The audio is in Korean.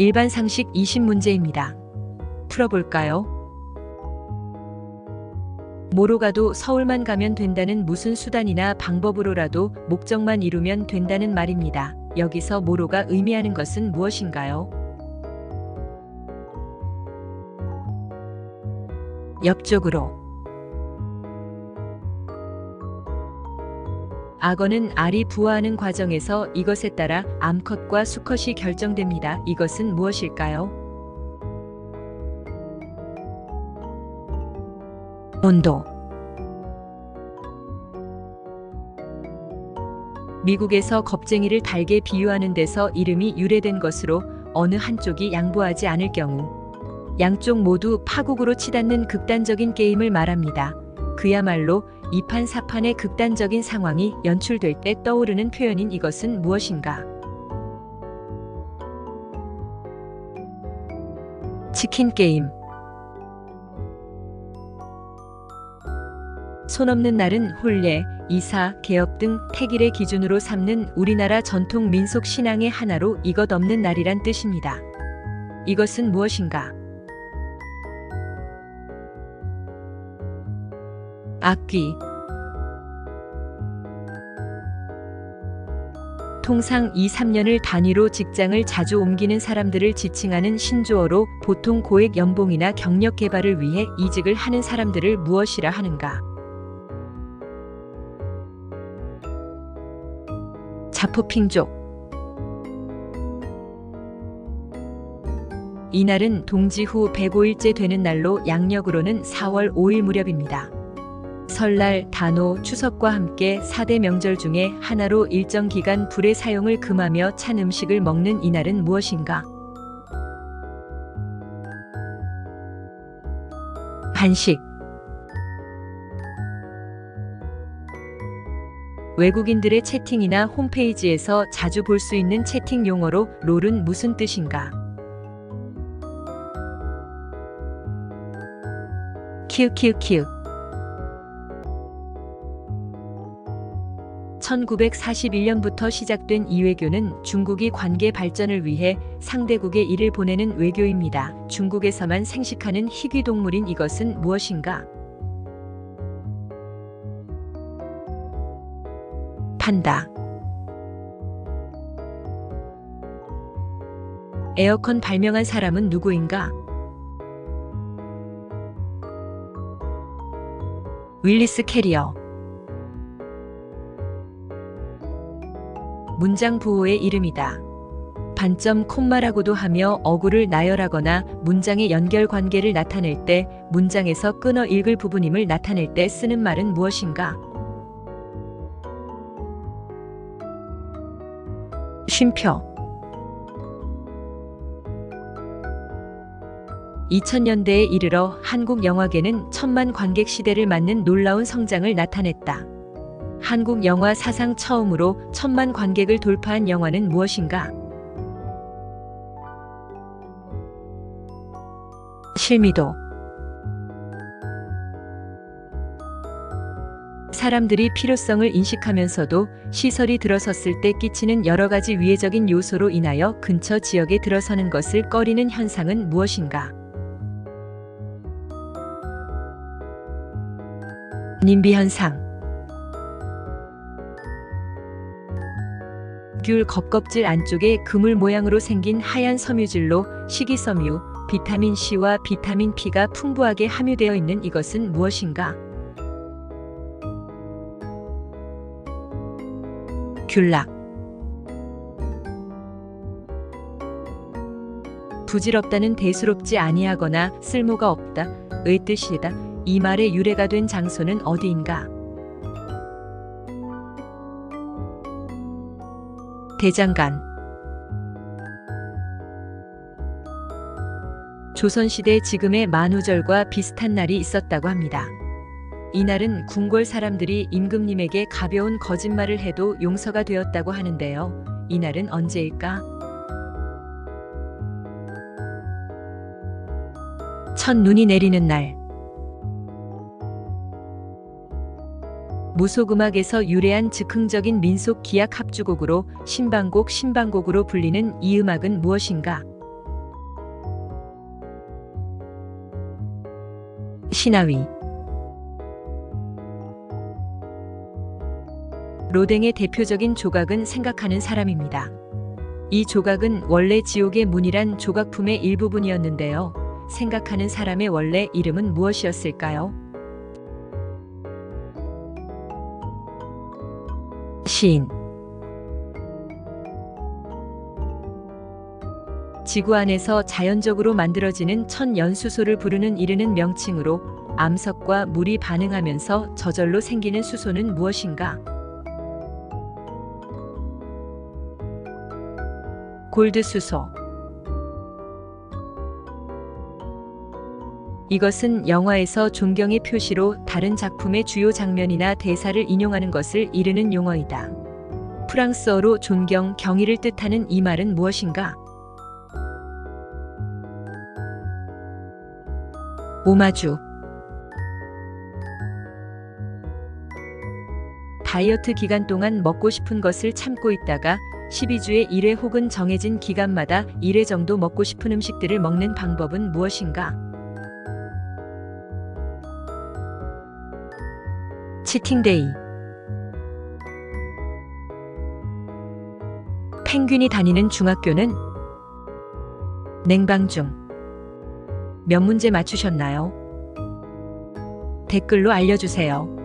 일반 상식 20문제입니다. 풀어볼까요? 뭐로 가도 서울만 가면 된다는 무슨 수단이나 방법으로라도 목적만 이루면 된다는 말입니다. 여기서 뭐로가 의미하는 것은 무엇인가요? 옆쪽으로 악어는 알이 부화하는 과정에서 이것에 따라 암컷과 수컷이 결정됩니다. 이것은 무엇일까요? 온도 미국에서 겁쟁이를 달게 비유하는 데서 이름이 유래된 것으로 어느 한쪽이 양보하지 않을 경우 양쪽 모두 파국으로 치닫는 극단적인 게임을 말합니다. 그야말로 이판사판의 극단적인 상황이 연출될 때 떠오르는 표현인 이것은 무엇인가? 치킨 게임 손 없는 날은 혼례, 이사, 개업 등 태길의 기준으로 삼는 우리나라 전통 민속 신앙의 하나로 이것 없는 날이란 뜻입니다. 이것은 무엇인가? 악귀 통상 2, 3년을 단위로 직장을 자주 옮기는 사람들을 지칭하는 신조어로 보통 고액 연봉이나 경력 개발을 위해 이직을 하는 사람들을 무엇이라 하는가? 자포핑족 이날은 동지 후 105일째 되는 날로 양력으로는 4월 5일 무렵입니다. 설날, 단오, 추석과 함께 4대 명절 중에 하나로 일정 기간 불의 사용을 금하며 찬 음식을 먹는 이날은 무엇인가? 한식 외국인들의 채팅이나 홈페이지에서 자주 볼 수 있는 채팅 용어로 롤은 무슨 뜻인가? 키읔키읔키읔 1941년부터 시작된 이 외교는 중국이 관계 발전을 위해 상대국에 일을 보내는 외교입니다. 중국에서만 생식하는 희귀 동물인 이것은 무엇인가? 판다. 에어컨 발명한 사람은 누구인가? 윌리스 캐리어. 문장 부호의 이름이다. 반점 콤마라고도 하며 어구를 나열하거나 문장의 연결 관계를 나타낼 때 문장에서 끊어 읽을 부분임을 나타낼 때 쓰는 말은 무엇인가? 쉼표 2000년대에 이르러 한국 영화계는 천만 관객 시대를 맞는 놀라운 성장을 나타냈다. 한국 영화 사상 처음으로 천만 관객을 돌파한 영화는 무엇인가? 실미도 사람들이 필요성을 인식하면서도 시설이 들어섰을 때 끼치는 여러 가지 위해적인 요소로 인하여 근처 지역에 들어서는 것을 꺼리는 현상은 무엇인가? 님비 현상 귤 겉껍질 안쪽에 그물 모양으로 생긴 하얀 섬유질로 식이섬유, 비타민 C와 비타민 P가 풍부하게 함유되어 있는 이것은 무엇인가? 귤락 부질없다는 대수롭지 아니하거나 쓸모가 없다 의 뜻이다. 이 말의 유래가 된 장소는 어디인가? 대장간 조선시대 지금의 만우절과 비슷한 날이 있었다고 합니다. 이날은 궁궐 사람들이 임금님에게 가벼운 거짓말을 해도 용서가 되었다고 하는데요. 이날은 언제일까? 첫 눈이 내리는 날. 무속음악에서 유래한 즉흥적인 민속 기악 합주곡으로 신방곡 신방곡으로 불리는 이 음악은 무엇인가? 신하위 로댕의 대표적인 조각은 생각하는 사람입니다. 이 조각은 원래 지옥의 문이란 조각품의 일부분이었는데요. 생각하는 사람의 원래 이름은 무엇이었을까요? 시인 지구 안에서 자연적으로 만들어지는 천연수소를 부르는 이르는 명칭으로 암석과 물이 반응하면서 저절로 생기는 수소는 무엇인가? 골드 수소. 이것은 영화에서 존경의 표시로 다른 작품의 주요 장면이나 대사를 인용하는 것을 이르는 용어이다. 프랑스어로 존경, 경의를 뜻하는 이 말은 무엇인가? 오마주. 다이어트 기간 동안 먹고 싶은 것을 참고 있다가 12주에 1회 혹은 정해진 기간마다 1회 정도 먹고 싶은 음식들을 먹는 방법은 무엇인가? 치팅데이. 펭귄이 다니는 중학교는 냉방 중. 몇 문제 맞추셨나요? 댓글로 알려주세요.